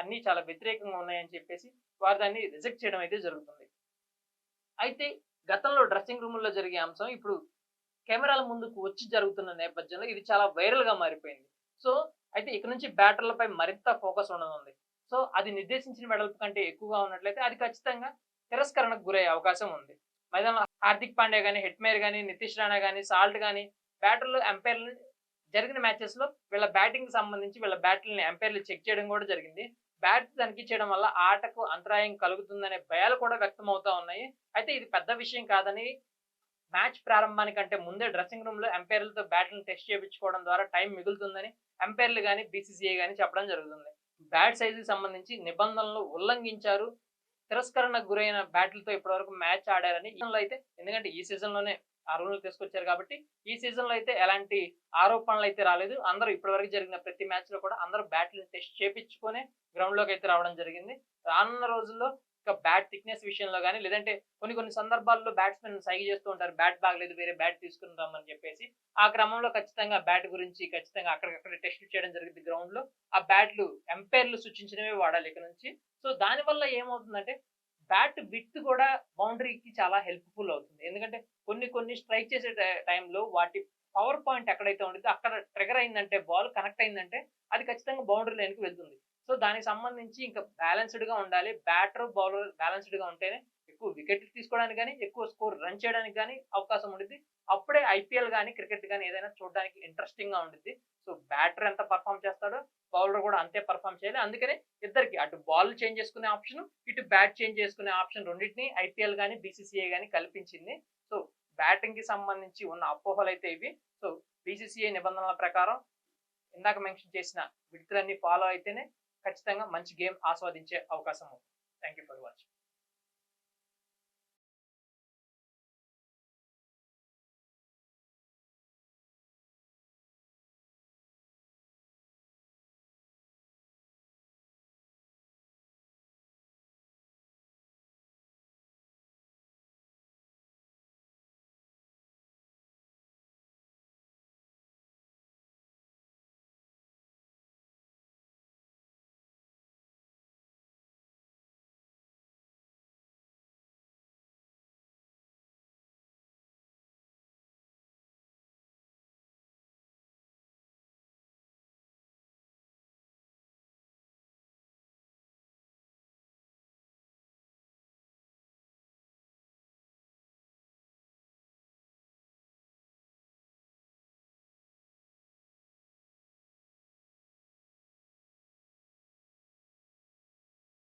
అన్ని చాలా వ్యతిరేకంగా ఉన్నాయని చెప్పేసి వారు దాన్ని రిజెక్ట్ చేయడం అయితే జరుగుతుంది. అయితే గతంలో డ్రెస్సింగ్ రూముల్లో జరిగే అంశం ఇప్పుడు కెమెరాల ముందుకు వచ్చి జరుగుతున్న నేపథ్యంలో ఇది చాలా వైరల్గా మారిపోయింది. సో అయితే ఇక నుంచి బ్యాటర్లపై మరింత ఫోకస్ ఉండనుంది. సో అది నిర్దేశించిన వెడల్పు కంటే ఎక్కువగా ఉన్నట్లయితే అది ఖచ్చితంగా తిరస్కరణకు గురయ్యే అవకాశం ఉంది. మైదానంలో హార్దిక్ పాండ్యా కానీ హెట్మేర్ కానీ నితీష్ రాణా కానీ సాల్ట్ కానీ బ్యాటర్లు ఎంపైర్లు జరిగిన మ్యాచెస్లో వీళ్ళ బ్యాటింగ్ సంబంధించి వీళ్ళ బ్యాటర్ని ఎంపైర్లు చెక్ చేయడం కూడా జరిగింది. బ్యాట్ తనిఖీ చేయడం వల్ల ఆటకు అంతరాయం కలుగుతుందనే భయాలు కూడా వ్యక్తం అవుతా ఉన్నాయి. అయితే ఇది పెద్ద విషయం కాదని మ్యాచ్ ప్రారంభానికంటే ముందే డ్రెస్సింగ్ రూమ్లో ఎంపైర్లతో బ్యాట్లను టెస్ట్ చేయించుకోవడం ద్వారా టైం మిగులుతుందని ఎంపైర్లు కానీ బీసీసీఐ కానీ చెప్పడం జరుగుతుంది. బ్యాట్ సైజుకి సంబంధించి నిబంధనలు ఉల్లంఘించారు. తిరస్కరణకు గురైన బ్యాట్లతో ఇప్పటివరకు మ్యాచ్ ఆడారని ఈ అయితే ఎందుకంటే ఈ సీజన్లోనే ఆ తీసుకొచ్చారు కాబట్టి ఈ సీజన్లో అయితే ఎలాంటి ఆరోపణలు అయితే రాలేదు. అందరూ ఇప్పటివరకు జరిగిన ప్రతి మ్యాచ్లో కూడా అందరూ బ్యాట్లు టెస్ట్ చేపించుకొని గ్రౌండ్లోకి అయితే రావడం జరిగింది. రానున్న రోజుల్లో ఇక బ్యాట్ థిక్నెస్ విషయంలో కానీ లేదంటే కొన్ని కొన్ని సందర్భాల్లో బ్యాట్స్మెన్ సైగ చేస్తూ ఉంటారు. బ్యాట్ బాగలేదు వేరే బ్యాట్ తీసుకుని రమ్మని చెప్పేసి. ఆ క్రమంలో ఖచ్చితంగా బ్యాట్ గురించి ఖచ్చితంగా అక్కడికక్కడ టెస్ట్ చేయడం జరిగింది గ్రౌండ్లో ఆ బ్యాట్లు ఎంపైర్లు సూచించినవే వాడాలి ఇక్కడ నుంచి. సో దానివల్ల ఏమవుతుందంటే బ్యాట్ విత్ కూడా బౌండరీకి చాలా హెల్ప్ఫుల్ అవుతుంది. ఎందుకంటే కొన్ని కొన్ని స్ట్రైక్ చేసే టైంలో వాటి పవర్ పాయింట్ ఎక్కడైతే ఉంటుందో అక్కడ ట్రిగర్ అయిందంటే బాల్ కనెక్ట్ అయిందంటే అది ఖచ్చితంగా బౌండరీ లైన్కి వెళ్తుంది. సో దానికి సంబంధించి ఇంకా బ్యాలెన్స్డ్గా ఉండాలి. బ్యాటర్ బౌలర్ బ్యాలెన్స్డ్గా ఉంటేనే ఎక్కువ వికెట్ తీసుకోవడానికి కానీ ఎక్కువ స్కోర్ రన్ చేయడానికి కానీ అవకాశం ఉంటుంది అప్పుడే ఐపీఎల్ కానీ క్రికెట్ కానీ ఏదైనా చూడడానికి ఇంట్రెస్టింగ్గా ఉంటుంది సో బ్యాటర్ ఎంత పర్ఫామ్ చేస్తాడో బౌలర్ కూడా అంతే పర్ఫామ్ చేయాలి. అందుకనే ఇద్దరికి అటు బాల్ చేంజ్ చేసుకునే ఆప్షన్ ఇటు బ్యాట్ చేంజ్ చేసుకునే ఆప్షన్ రెండింటిని ఐపీఎల్ కానీ బీసీసీఐ కానీ కల్పించింది. సో బ్యాటింగ్కి సంబంధించి ఉన్న అపోహలు అయితే ఇవి. సో బీసీసీఐ నిబంధనల ప్రకారం ఇందాక మెన్షన్ చేసిన విడుదలన్నీ ఫాలో అయితేనే ఖచ్చితంగా మంచి గేమ్ ఆస్వాదించే అవకాశం ఉంది. Thank you for watching